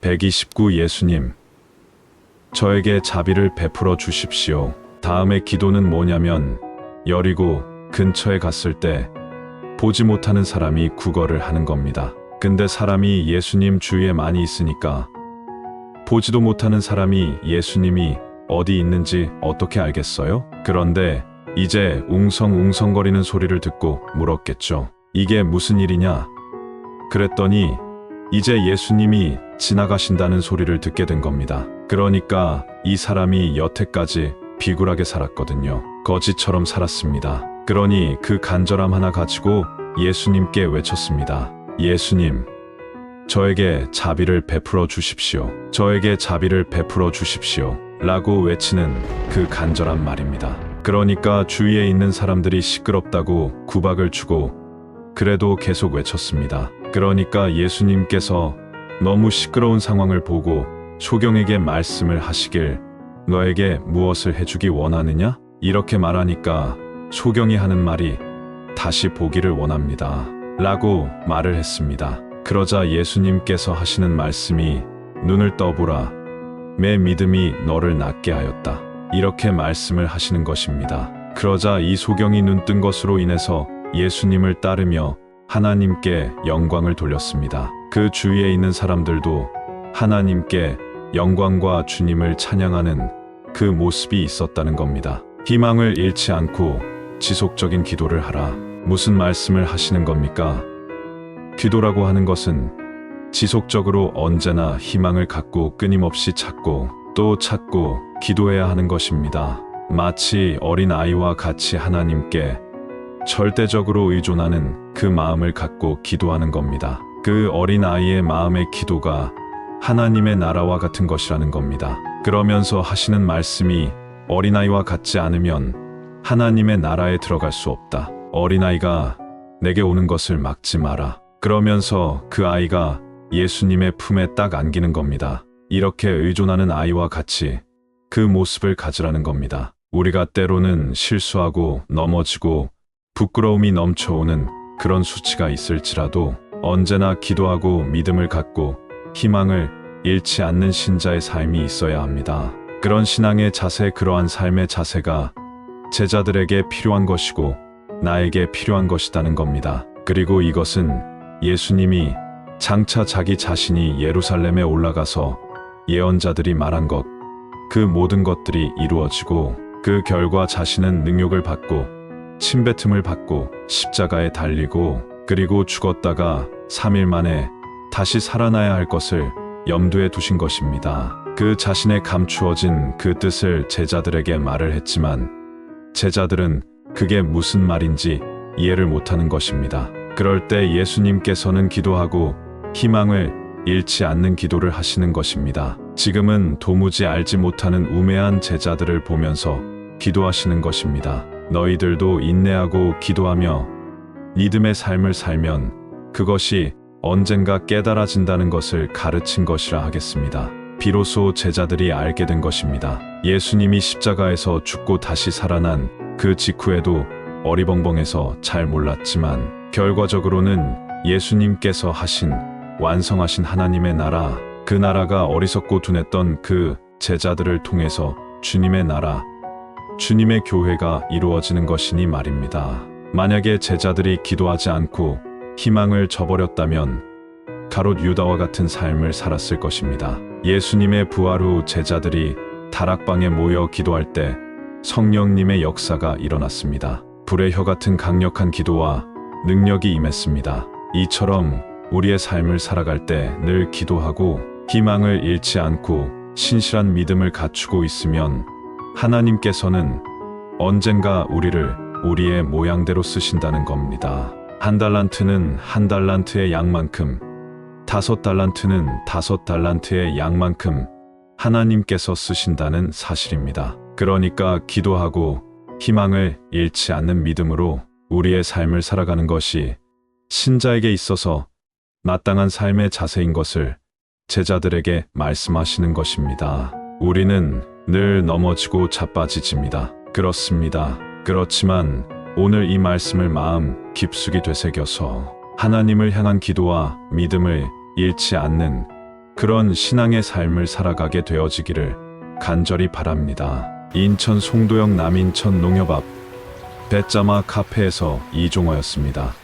129 예수님, 저에게 자비를 베풀어 주십시오. 다음의 기도는 뭐냐면, 여리고 근처에 갔을 때 보지 못하는 사람이 구걸을 하는 겁니다. 근데 사람이 예수님 주위에 많이 있으니까 보지도 못하는 사람이 예수님이 어디 있는지 어떻게 알겠어요? 그런데 이제 웅성웅성거리는 소리를 듣고 물었겠죠. 이게 무슨 일이냐? 그랬더니 이제 예수님이 지나가신다는 소리를 듣게 된 겁니다. 그러니까 이 사람이 여태까지 비굴하게 살았거든요. 거지처럼 살았습니다. 그러니 그 간절함 하나 가지고 예수님께 외쳤습니다. 예수님, 저에게 자비를 베풀어 주십시오. 저에게 자비를 베풀어 주십시오. 라고 외치는 그 간절한 말입니다. 그러니까 주위에 있는 사람들이 시끄럽다고 구박을 주고 그래도 계속 외쳤습니다. 그러니까 예수님께서 너무 시끄러운 상황을 보고 소경에게 말씀을 하시길 너에게 무엇을 해주기 원하느냐? 이렇게 말하니까 소경이 하는 말이 다시 보기를 원합니다. 라고 말을 했습니다. 그러자 예수님께서 하시는 말씀이 눈을 떠보라. 내 믿음이 너를 낫게 하였다. 이렇게 말씀을 하시는 것입니다. 그러자 이 소경이 눈 뜬 것으로 인해서 예수님을 따르며 하나님께 영광을 돌렸습니다. 그 주위에 있는 사람들도 하나님께 영광과 주님을 찬양하는 그 모습이 있었다는 겁니다. 희망을 잃지 않고 지속적인 기도를 하라. 무슨 말씀을 하시는 겁니까? 기도라고 하는 것은 지속적으로 언제나 희망을 갖고 끊임없이 찾고 또 찾고 기도해야 하는 것입니다. 마치 어린 아이와 같이 하나님께 절대적으로 의존하는 그 마음을 갖고 기도하는 겁니다. 그 어린 아이의 마음의 기도가 하나님의 나라와 같은 것이라는 겁니다. 그러면서 하시는 말씀이 어린아이와 같지 않으면 하나님의 나라에 들어갈 수 없다. 어린아이가 내게 오는 것을 막지 마라. 그러면서 그 아이가 예수님의 품에 딱 안기는 겁니다. 이렇게 의존하는 아이와 같이 그 모습을 가지라는 겁니다. 우리가 때로는 실수하고 넘어지고 부끄러움이 넘쳐오는 그런 수치가 있을지라도 언제나 기도하고 믿음을 갖고 희망을 잃지 않는 신자의 삶이 있어야 합니다. 그런 신앙의 자세, 그러한 삶의 자세가 제자들에게 필요한 것이고 나에게 필요한 것이다는 겁니다. 그리고 이것은 예수님이 장차 자기 자신이 예루살렘에 올라가서 예언자들이 말한 것, 그 모든 것들이 이루어지고 그 결과 자신은 능욕을 받고 침뱉음을 받고 십자가에 달리고 그리고 죽었다가 3일 만에 다시 살아나야 할 것을 염두에 두신 것입니다. 그 자신의 감추어진 그 뜻을 제자들에게 말을 했지만 제자들은 그게 무슨 말인지 이해를 못하는 것입니다. 그럴 때 예수님께서는 기도하고 희망을 잃지 않는 기도를 하시는 것입니다. 지금은 도무지 알지 못하는 우매한 제자들을 보면서 기도하시는 것입니다. 너희들도 인내하고 기도하며 믿음의 삶을 살면 그것이 언젠가 깨달아진다는 것을 가르친 것이라 하겠습니다. 비로소 제자들이 알게 된 것입니다. 예수님이 십자가에서 죽고 다시 살아난 그 직후에도 어리벙벙해서 잘 몰랐지만 결과적으로는 예수님께서 하신 완성하신 하나님의 나라, 그 나라가 어리석고 둔했던 그 제자들을 통해서 주님의 나라, 주님의 교회가 이루어지는 것이니 말입니다. 만약에 제자들이 기도하지 않고 희망을 저버렸다면 가롯 유다와 같은 삶을 살았을 것입니다. 예수님의 부활 후 제자들이 다락방에 모여 기도할 때 성령님의 역사가 일어났습니다. 불의 혀 같은 강력한 기도와 능력이 임했습니다. 이처럼 우리의 삶을 살아갈 때 늘 기도하고 희망을 잃지 않고 신실한 믿음을 갖추고 있으면 하나님께서는 언젠가 우리를 우리의 모양대로 쓰신다는 겁니다. 한 달란트는 한 달란트의 양만큼, 다섯 달란트는 다섯 달란트의 양만큼 하나님께서 쓰신다는 사실입니다. 그러니까 기도하고 희망을 잃지 않는 믿음으로 우리의 삶을 살아가는 것이 신자에게 있어서 마땅한 삶의 자세인 것을 제자들에게 말씀하시는 것입니다. 우리는 늘 넘어지고 자빠지집니다. 그렇습니다. 그렇지만 오늘 이 말씀을 마음 깊숙이 되새겨서 하나님을 향한 기도와 믿음을 잃지 않는 그런 신앙의 삶을 살아가게 되어지기를 간절히 바랍니다. 인천 송도역 남인천 농협 앞 배짜마 카페에서 이종호였습니다.